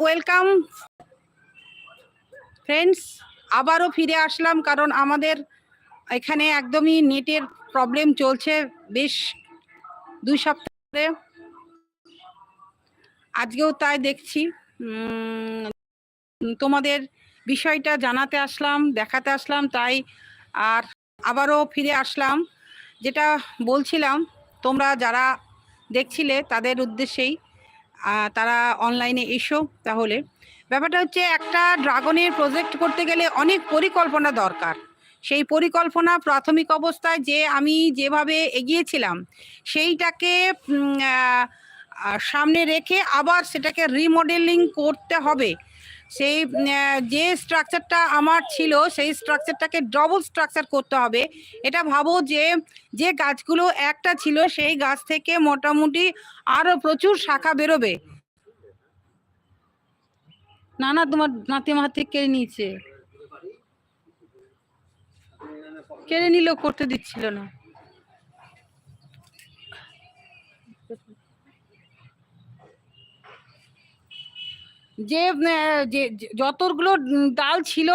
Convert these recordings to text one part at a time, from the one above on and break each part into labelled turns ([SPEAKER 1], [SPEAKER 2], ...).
[SPEAKER 1] Welcome friends আবারও ফিরে আসলাম কারণ আমাদের এখানে একদমই নেটের প্রবলেম চলছে বেশ দুই সপ্তাহ। আজকেও তাই দেখছি। তোমাদের বিষয়টা জানাতে আসলাম, দেখাতে আসলাম, তাই আর আবারও ফিরে আসলাম। যেটা বলছিলাম, তোমরা যারা দেখছিলে তাদের উদ্দেশ্যেই তারা অনলাইনে এসো তাহলে। ব্যাপারটা হচ্ছে একটা ড্রাগনের প্রজেক্ট করতে গেলে অনেক পরিকল্পনা দরকার। সেই পরিকল্পনা প্রাথমিক অবস্থায় যে আমি যেভাবে এগিয়েছিলাম, সেইটাকে সামনে রেখে আবার সেটাকে রিমডেলিং করতে হবে। সেই যে স্ট্রাকচারটা আমার ছিল, সেই স্ট্রাকচারটাকে ডবল স্ট্রাকচার করতে হবে। এটা ভাবো যে যে গাছগুলো একটা ছিল, সেই গাছ থেকে মোটামুটি আরও প্রচুর শাখা বেরোবে। না না, তোমার নাতি আমার থেকে কেড়ে নিয়েছে। কেড়ে নিলেও করতে দিচ্ছিল না। যে যতগুলো ডাল ছিল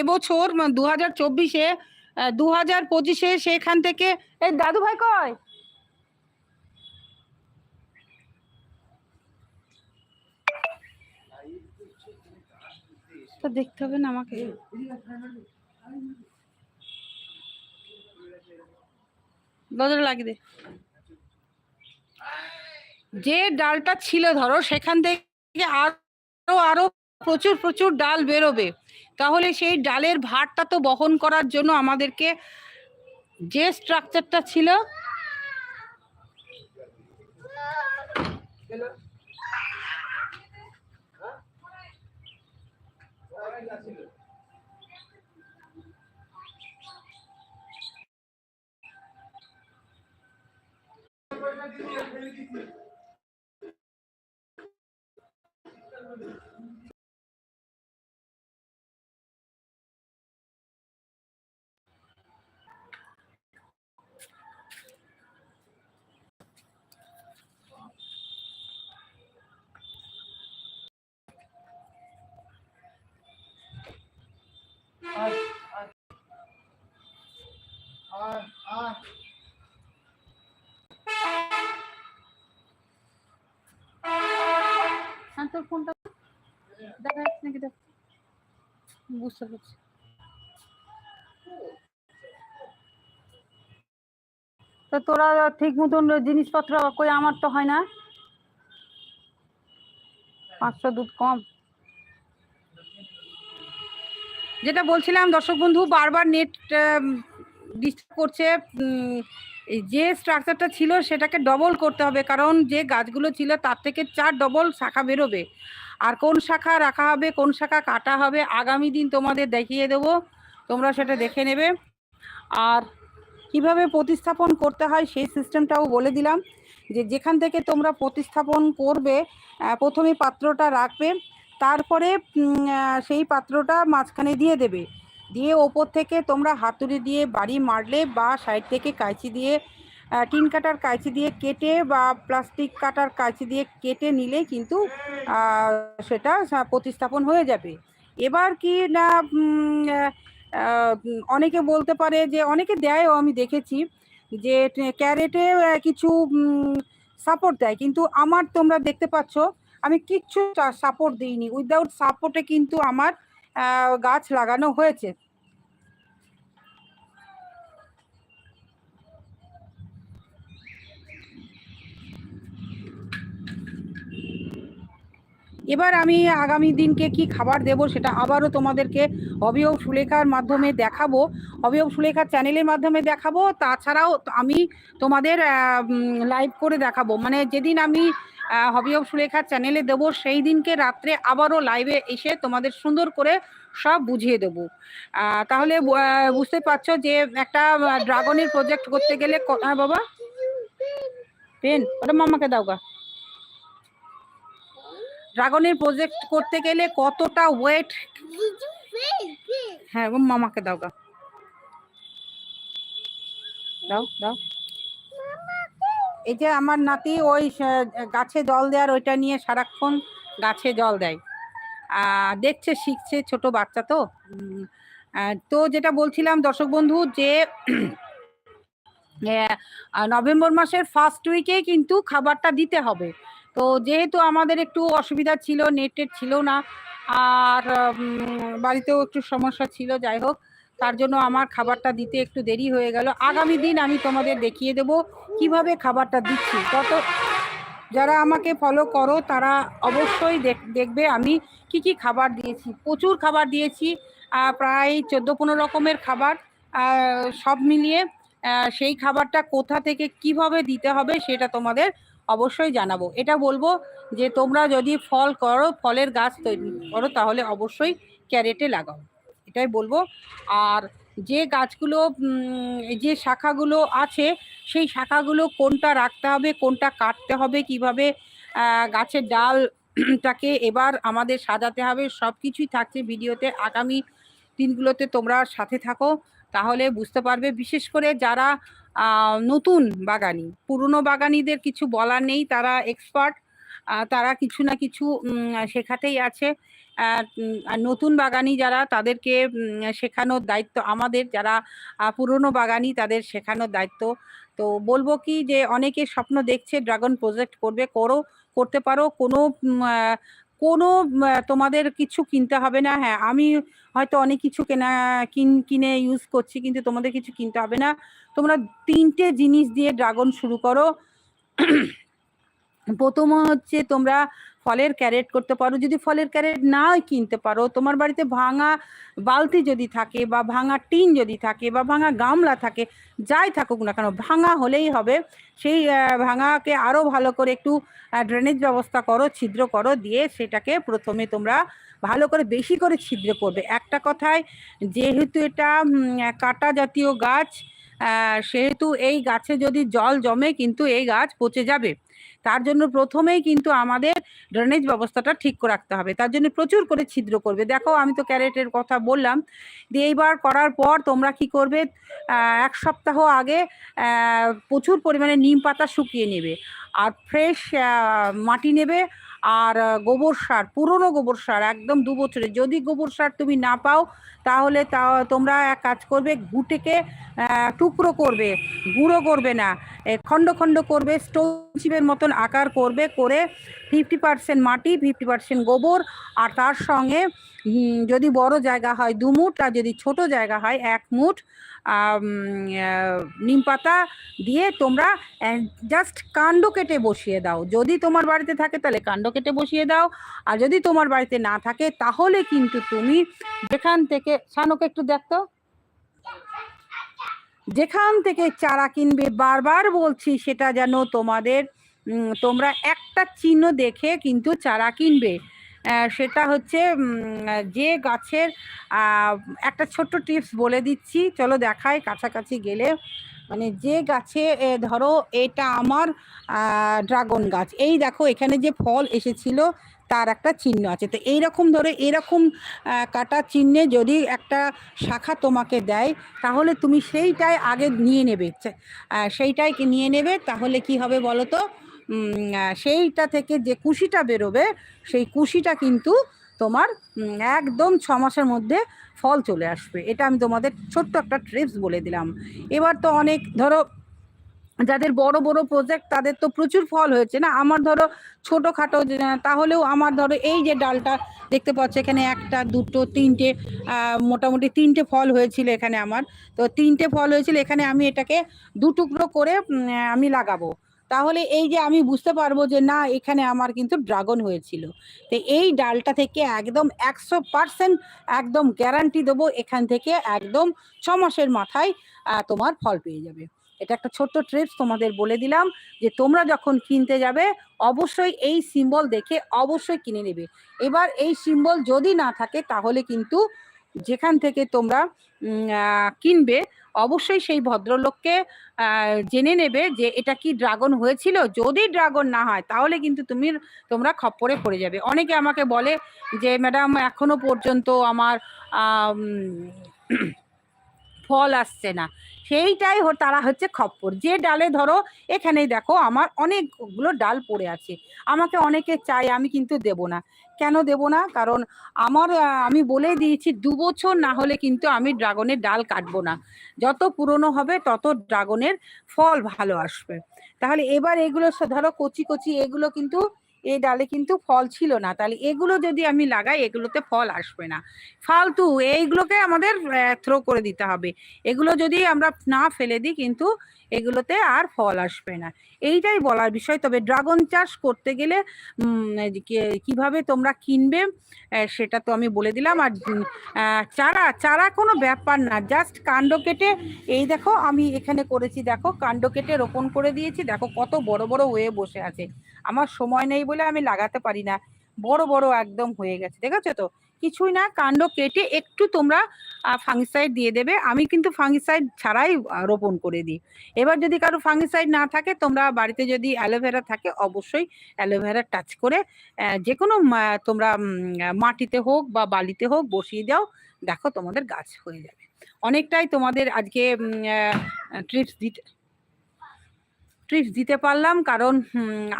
[SPEAKER 1] এবছর দু হাজার চব্বিশে দু হাজার পঁচিশে সেখান থেকে এই দাদু ভাই কয়? তা দেখতে হবে না আমাকে। দরজা লাগিয়ে দে। যে ডালটা ছিল ধরো সেখান থেকে আরও আরও প্রচুর প্রচুর ডাল বেরোবে। তাহলে সেই ডালের ভারটা তো বহন করার জন্য আমাদেরকে যে স্ট্রাকচারটা ছিল হ্যাঁ তোর ফোনটা দেখা বুঝতে পারছি। তা তোরা ঠিক মতন জিনিসপত্র কই, আমার তো হয় না। পাঁচশো দুধ কম। যেটা বলছিলাম, দর্শক বন্ধু, বারবার নেট ডিস্টার্ব করছে যে স্ট্রাকচারটা ছিল সেটাকে ডবল করতে হবে, কারণ যে গাছগুলো ছিল তার থেকে চার ডবল শাখা বেরোবে। আর কোন শাখা রাখা হবে, কোন শাখা কাটা হবে, আগামী দিন তোমাদের দেখিয়ে দেব। তোমরা সেটা দেখে নেবে। আর কীভাবে প্রতিস্থাপন করতে হয় সেই সিস্টেমটাও বলে দিলাম, যে যেখান থেকে তোমরা প্রতিস্থাপন করবে প্রথমে পাত্রটা রাখবে, তারপরে সেই পাত্রটা মাঝখানে দিয়ে দেবে। দিয়ে ওপর থেকে তোমরা হাতুড়ি দিয়ে বাড়ি মারলে বা সাইড থেকে কাঁচি দিয়ে টিন কাটার কাঁচি দিয়ে কেটে বা প্লাস্টিক কাটার কাঁচি দিয়ে কেটে নিলে কিন্তু সেটা প্রতিস্থাপন হয়ে যাবে। এবার কি না অনেকে বলতে পারে যে, অনেকে দেয়ও, আমি দেখেছি যে ক্যারেটে কিছু সাপোর্ট দেয়। কিন্তু আমার তোমরা দেখতে পাচ্ছ, আমি কিচ্ছু সাপোর্ট দিইনি। উইদাউট সাপোর্টে কিন্তু আমার গাছ লাগানো হয়েছে। এবার আমি আগামী দিনকে কি খাবার দেব সেটা আবারও তোমাদেরকে অবিয়োগ সুলেখার মাধ্যমে দেখাবো। অবিয়োগ সুলেখার চ্যানেলের মাধ্যমে দেখাবো। তাছাড়াও আমি তোমাদের লাইভ করে দেখাবো। মানে যেদিন আমি আহ, হবিয়ব সুলেখার চ্যানেলে দেবো। সেই দিনকে রাত্রে আবারও লাইভে এসে তোমাদের সুন্দর করে সব বুঝিয়ে দেবো। তাহলে বুঝতে পারছ যে একটা ড্রাগনের প্রজেক্ট করতে গেলে হ্যাঁ বাবা? পেন ওটা মামাকে দাও গা। ড্রাগনের প্রজেক্ট করতে গেলে কতটা ওয়েট হ্যাঁ মামাকে দাও গা। দাও দাও। এই যে আমার নাতি ওই গাছে জল দেওয়ার ওইটা নিয়ে সারাক্ষণ গাছে জল দেয়। দেখছে, শিখছে, ছোট বাচ্চা তো। তো যেটা বলছিলাম, দর্শক বন্ধু, যে নভেম্বর মাসের ফার্স্ট উইকে কিন্তু খাবারটা দিতে হবে। তো যেহেতু আমাদের একটু অসুবিধা ছিল নেটের ছিল না, আর বাড়িতেও একটু সমস্যা ছিল, যাই হোক, তার জন্য আমার খাবারটা দিতে একটু দেরি হয়ে গেল। আগামী দিন আমি তোমাদের দেখিয়ে দেব কীভাবে খাবারটা দিচ্ছি? তত যারা আমাকে ফলো করো, তারা অবশ্যই দেখ- দেখবে আমি কি কি খাবার দিয়েছি। প্রচুর খাবার দিয়েছি প্রায় চোদ্দ পনেরো রকমের খাবার সব মিলিয়ে সেই খাবারটা কোথা থেকে কীভাবে দিতে হবে সেটা তোমাদের অবশ্যই জানাব। এটা বলব যে তোমরা যদি ফল করো, ফলের গাছ তৈরি করো, তাহলে অবশ্যই ক্যারেটে লাগাও। এটাই বলব। আর যে গাছগুলো যে শাখাগুলো আছে, সেই শাখাগুলো কোনটা রাখতে হবে, কোনটা কাটতে হবে, কীভাবে গাছের ডালটাকে এবার আমাদের সাজাতে হবে সব কিছুই থাকছে ভিডিওতে। আগামী দিনগুলোতে তোমরা সাথে থাকো, তাহলে বুঝতে পারবে। বিশেষ করে যারা নতুন বাগানি, পুরনো বাগানিদের কিছু বলার নেই, তারা এক্সপার্ট তারা কিছু না কিছু শেখাতেই আছে। নতুন বাগানি যারা তাদেরকে শেখানোর দায়িত্ব, আমাদের যারা পুরনো বাগানি তাদের শেখানোর দায়িত্ব। তো বলব কি যে অনেকে স্বপ্ন দেখছে ড্রাগন প্রজেক্ট করবে, করো, করতে পারো, কোনো কোনো তোমাদের কিছু কিনতে হবে না। হ্যাঁ আমি হয়তো অনেক কিছু কেনা, কিন, কিনে ইউজ করছি, কিন্তু তোমাদের কিছু কিনতে হবে না। তোমরা তিনটে জিনিস দিয়ে ড্রাগন শুরু করো। প্রথম হচ্ছে তোমরা ফলের ক্যারেট করতে পারো। যদি ফলের ক্যারেট না কিনতে পারো, তোমার বাড়িতে ভাঙা বালতি যদি থাকে বা ভাঙা টিন যদি থাকে বা ভাঙা গামলা থাকে, যাই থাকুক না কেন, ভাঙা হলেই হবে। সেই ভাঙাকে আরও ভালো করে একটু ড্রেনেজ ব্যবস্থা করো, ছিদ্র করো, দিয়ে সেটাকে প্রথমে তোমরা ভালো করে বেশি করে ছিদ্র করবে। একটা কথায়, যেহেতু এটা কাটা জাতীয় গাছ সেহেতু এই গাছে যদি জল জমে, কিন্তু এই গাছ পচে যাবে। তার জন্য প্রথমেই কিন্তু আমাদের ড্রেনেজ ব্যবস্থাটা ঠিক করে রাখতে হবে। তার জন্য প্রচুর করে ছিদ্র করবে। দেখো, আমি তো ক্যারেটের কথা বললাম। দিয়ে এইবার করার পর তোমরা কি করবে? এক সপ্তাহ আগে প্রচুর পরিমাণে নিম পাতা শুকিয়ে নেবে। আর ফ্রেশ মাটি নেবে। আর গোবর সার, পুরনো গোবর সার একদম দু বছরের যদি গোবর সার তুমি না পাও, তাহলে তা, তোমরা এক কাজ করবে, ঘুটেকে টুকরো করবে, গুঁড়ো করবে না। খণ্ড খণ্ড করবে, স্টোন চিপের মতন আকার করবে, করে ফিফটি পার্সেন্ট মাটি ফিফটি পার্সেন্ট গোবর, আর তার সঙ্গে যদি বড় জায়গা হয় দু মুঠ, আর যদি ছোট জায়গা হয় এক মুঠ নিম পাতা দিয়ে তোমরা জাস্ট কাণ্ড কেটে বসিয়ে দাও। যদি তোমার বাড়িতে থাকে তাহলে কাণ্ড কেটে বসিয়ে দাও। আর যদি তোমার বাড়িতে না থাকে তাহলে কিন্তু তুমি যেখান থেকে, শানুকে একটু দেখতো যেখান থেকে চারা কিনবে, বারবার বলছি সেটা যেন তোমাদের তোমরা একটা চিহ্ন দেখে কিন্তু চারা কিনবে। সেটা হচ্ছে যে গাছের একটা ছোট্ট টিপস বলে দিচ্ছি। চলো দেখায় কাছাকাছি গেলে। মানে যে গাছে ধরো এটা আমার ড্রাগন গাছ, এই দেখো এখানে যে ফল এসেছিল, তার একটা চিহ্ন আছে। তো এইরকম ধরে এরকম কাটা চিহ্নে যদি একটা শাখা তোমাকে দেয়, তাহলে তুমি সেইটাই আগে নিয়ে নেবে। সেইটাই নিয়ে নেবে? তাহলে কি হবে বলো তো? সেইটা থেকে যে কুশিটা বেরোবে, সেই কুশিটা কিন্তু তোমার একদম ছ মাসের মধ্যে ফল চলে আসবে। এটা আমি তোমাদের ছোট্ট একটা ট্রিপস বলে দিলাম। এবার তো অনেক, ধরো, যাদের বড় বড় প্রজেক্ট তাদের তো প্রচুর ফল হয়েছে না? আমার ধরো ছোটোখাটো তাহলেও আমার ধরো এই যে ডালটা দেখতে পাচ্ছ, এখানে একটা, দুটো, তিনটে মোটামুটি তিনটে ফল হয়েছিল এখানে আমার। তো তিনটে ফল হয়েছিল, এখানে আমি এটাকে দু টুকরো করে আমি লাগাবো। তাহলে এই যে আমি বুঝতে পারব যে না, এখানে আমার কিন্তু ড্রাগন হয়েছিল। তো এই ডালটা থেকে একদম একশো পার্সেন্ট একদম গ্যারান্টি দেবো, এখান থেকে একদম ছ মাসের মাথায় তোমার ফল পেয়ে যাবে। এটা একটা ছোট্ট ট্রিপস তোমাদের বলে দিলাম যে তোমরা যখন কিনতে যাবে, অবশ্যই এই সিম্বল দেখে অবশ্যই কিনে নেবে। এবার এই সিম্বল যদি না থাকে, তাহলে কিন্তু যেখান থেকে তোমরা কিনবে অবশ্যই সেই ভদ্রলোককে জেনে নেবে যে এটা কি ড্রাগন হয়েছিল। যদি ড্রাগন না হয়, তাহলে কিন্তু তুমি, তোমরা খপ্পরে পড়ে যাবে। অনেকে আমাকে বলে যে, ম্যাডাম, এখনও পর্যন্ত আমার ফল আসছে না। সেইটাই তারা হচ্ছে খপ্পর। যে ডালে ধরো, এখানেই দেখো, আমার অনেকগুলো ডাল পড়ে আছে। আমাকে অনেকে চাই আমি কিন্তু দেব না। কেন দেব না? কারণ আমার আমি বলে দিয়েছি, দু বছর না হলে কিন্তু আমি ড্রাগনের ডাল কাটবো না। যত পুরনো হবে, তত ড্রাগনের ফল ভালো আসবে। তাহলে এবার এগুলো ধরো কচি কচি, এগুলো কিন্তু এই ডালে কিন্তু ফল ছিল না। তাহলে এগুলো যদি আমি লাগাই, এগুলোতে ফল আসবে না। ফালতু, এইগুলোকে আমাদের থ্রো করে দিতে হবে। এগুলো যদি আমরা না ফেলে দিই, কিন্তু এগুলোতে আর ফল আসবে না। এইটাই বলার বিষয়। তবে ড্রাগন চাষ করতে গেলে কীভাবে তোমরা কিনবে সেটা তো আমি বলে দিলাম। আর চারা চারা কোনো ব্যাপার না। জাস্ট কাণ্ড কেটে, এই দেখো আমি এখানে করেছি, দেখো কাণ্ড কেটে রোপণ করে দিয়েছি। দেখো কত বড় বড় হয়ে বসে আছে। আমার সময় নেই বলে আমি লাগাতে পারি না। বড় বড় একদম হয়ে গেছে। দেখেছ তো? কিছুই না, কাণ্ড কেটে একটু তোমরা ফাঙ্গিসাইড দিয়ে দেবে। আমি কিন্তু ফাঙ্গিসাইড ছাড়াই রোপণ করে দিই। এবার যদি কারও ফাঙ্গিসাইড না থাকে, তোমরা বাড়িতে যদি অ্যালোভেরা থাকে, অবশ্যই অ্যালোভেরা টাচ করে যে কোনো তোমরা মাটিতে হোক বা বালিতে হোক বসিয়ে দাও। দেখো তোমাদের গাছ হয়ে যাবে। অনেকটাই তোমাদের আজকে ট্রিপস দিতে ট্রিপস দিতে পারলাম, কারণ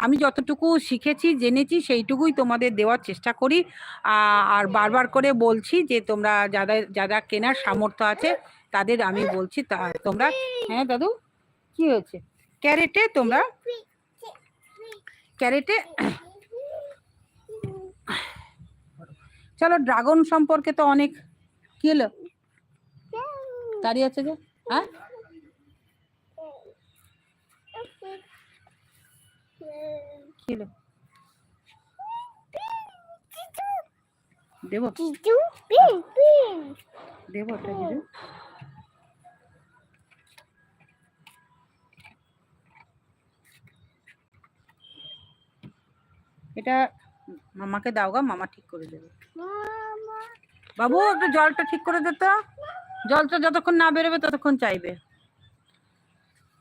[SPEAKER 1] আমি যতটুকু শিখেছি, জেনেছি, সেইটুকুই তোমাদের দেওয়ার চেষ্টা করি। আর বারবার করে বলছি যে, তোমরা যাদের, যারা কেনার সামর্থ্য আছে, তাদের আমি বলছি তোমরা হ্যাঁ দাদু, কি হয়েছে? ক্যারেটে তোমরা, ক্যারেটে, চলো, ড্রাগন সম্পর্কে তো অনেক, কি হলো? দাঁড়িয়ে আছে যে হ্যাঁ কি হলো দেবো. দেবো এটা মামাকে দাও গা, মামা ঠিক করে দেবে। বাবু, একটু জলটা ঠিক করে দে তো। জলটা যতক্ষণ না বেরোবে ততক্ষণ চাইবে।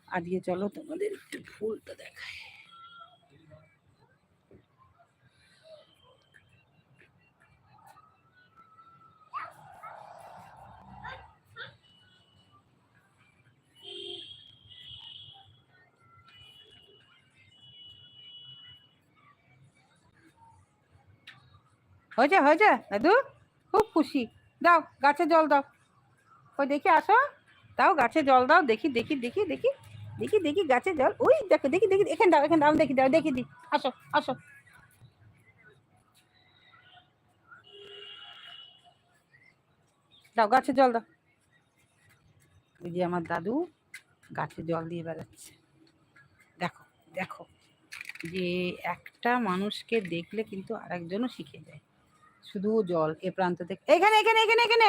[SPEAKER 1] আজকে চলো তোমাদের একটু ফুলটা দেখায় হয়েছে হয়েছে? দাদু, খুব খুশি। দাও, গাছে জল দাও। ওই দেখি, আসো। দাও, গাছে জল দাও। দেখি দেখি দেখি দেখি। দেখি দেখি, গাছে জল। ওই দেখো, দেখি দেখি এখানে দাও এখানে দাও, দেখি দাও, দেখি দি আসো আসো। দাও, গাছে জল দাও। ওই যে আমার দাদু গাছে জল দিয়ে বেড়াচ্ছে। দেখো দেখো। যে একটা মানুষকে দেখলে কিন্তু আরেকজনও শিখে যায়। শুধু জল, এ প্রান্ত থেকে, এখানে এখানে এখানে এখানে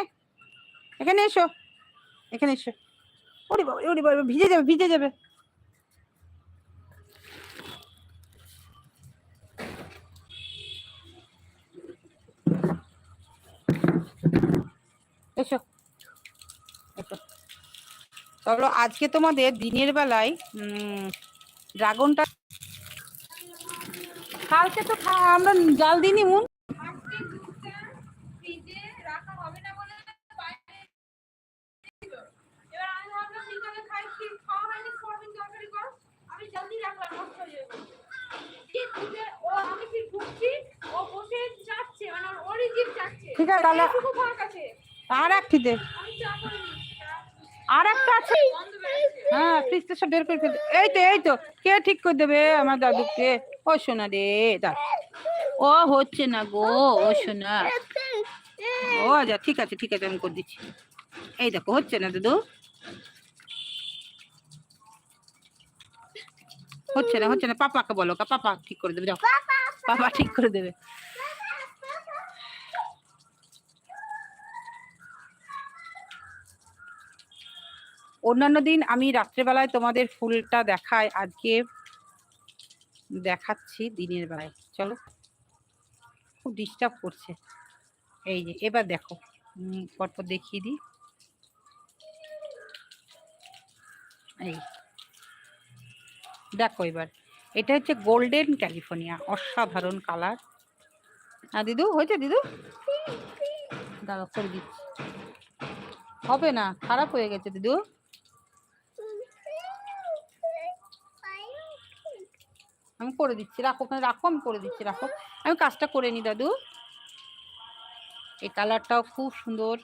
[SPEAKER 1] এখানে এসো এখানে এসো। ওরে বাবা ওরে বাবা, ভিজে যাবে ভিজে যাবে। এসো এসো। চলো, আজকে তোমাদের দিনের বেলায় ড্রাগনটা কালকে তো আমরা জাল দিইনি, মুন
[SPEAKER 2] ফ্রিজে রাখা হবে না বলে বাইরে ছিল। এবার আমি ভাবলাম বিকালে খাই কি খাওয়া হয়নি সোয়াবিন তরকারি করো আমি জলদি রাখলাম নষ্ট হয়ে যাবে ঠিক ঢুকে ও আমি ঠিক ঢুকছি ও বসে চাচ্ছে মানে ওরই জিভ চাচ্ছে।
[SPEAKER 1] ঠিক আছে, তাহলে-
[SPEAKER 2] আছে
[SPEAKER 1] আর
[SPEAKER 2] চা করিনি।
[SPEAKER 1] আর একটা আছে? হ্যাঁ ফ্রিজটা সব বের করে ফেলতে এই তো এই তো। কে ঠিক করে দেবে আমার দাদুকে? ও শোনা রে দা ও হচ্ছে না গো ও শোনা ও আচ্ছা ঠিক আছে ঠিক আছে আমি করে দিচ্ছি। এই দেখো হচ্ছে না দাদু? হচ্ছে না হচ্ছে না। পাপাকে বলো পাপা ঠিক করে দেবে, যাও। পাপা ঠিক করে দেবে। অন্যান্য দিন আমি রাত্রেবেলায় তোমাদের ফুলটা দেখাই, আজকে দেখাচ্ছি দিনের বেলায়। চলো। খুব ডিস্টার্ব করছে। এই যে, এবার দেখো। পরপর দেখিয়ে দিই। এই। দেখো এবার। এটা হচ্ছে গোল্ডেন ক্যালিফোর্নিয়া অসাধারণ কালার হ্যাঁ দিদু, হয়েছে দিদু? দাদা করে দিচ্ছি। হবে না, খারাপ হয়ে গেছে দিদু। আমি করে দিচ্ছি, রাখো, ওখানে রাখো, আমি করে দিচ্ছি, রাখো। আমি কাজটা করে নি দাদু। এই কালারটাও খুব সুন্দর।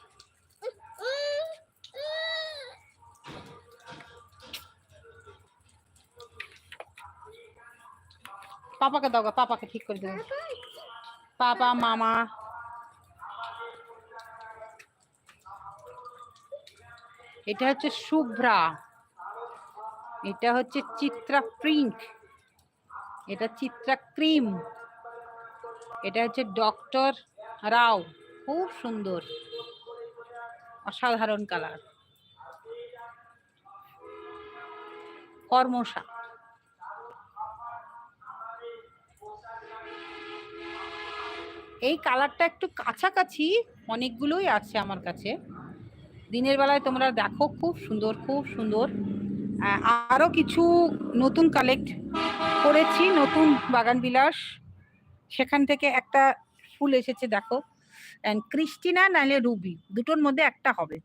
[SPEAKER 1] পাপাকে দাও পাপাকে ঠিক করে দেবো পাপা, মামা। এটা হচ্ছে শুভ্রা। এটা হচ্ছে চিত্রা প্রিন্ট এটা চিত্রা ক্রিম। এটা হচ্ছে ডক্টর রাও। খুব সুন্দর। অসাধারণ কালার। কর্মসা এই কালারটা একটু কাছাকাছি অনেকগুলোই আছে আমার কাছে। দিনের বেলায় তোমরা দেখো, খুব সুন্দর খুব সুন্দর। আরও কিছু নতুন কালেক্ট করেছি, নতুন বাগান বিলাস। সেখান থেকে একটা ফুল এসেছে, দেখো। অ্যান্ড ক্রিস্টিনা নাইলে রুবি দুটোর মধ্যে একটা হবে।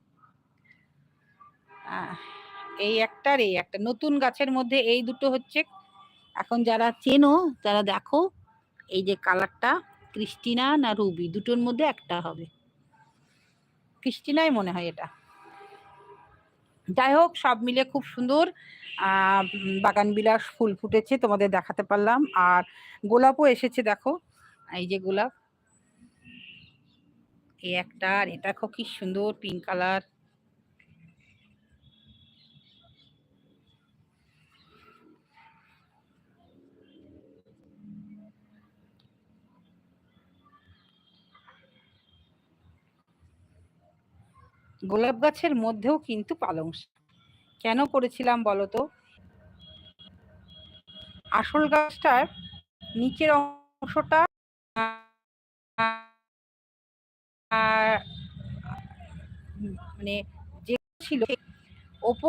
[SPEAKER 1] এই একটা আর এই একটা। নতুন গাছের মধ্যে এই দুটো হচ্ছে। এখন যারা চেনো, যারা দেখো, এই যে কালারটা। ক্রিস্টিনা না রুবি? দুটোর মধ্যে একটা হবে। ক্রিস্টিনাই মনে হয় এটা। যাই হোক, সব মিলে খুব সুন্দর। বাগান বিলাস ফুল ফুটেছে, তোমাদের দেখাতে পারলাম। আর গোলাপও এসেছে, দেখো। এই যে গোলাপ। এই একটা, আর এটা খুব কি সুন্দর, পিঙ্ক কালার। গোলাপ গাছের মধ্যেও কিন্তু পালং শাক। কেন করেছিলাম বলতো? আসল গাছটার নিচের অংশটা মানে যে ছিল, ওপর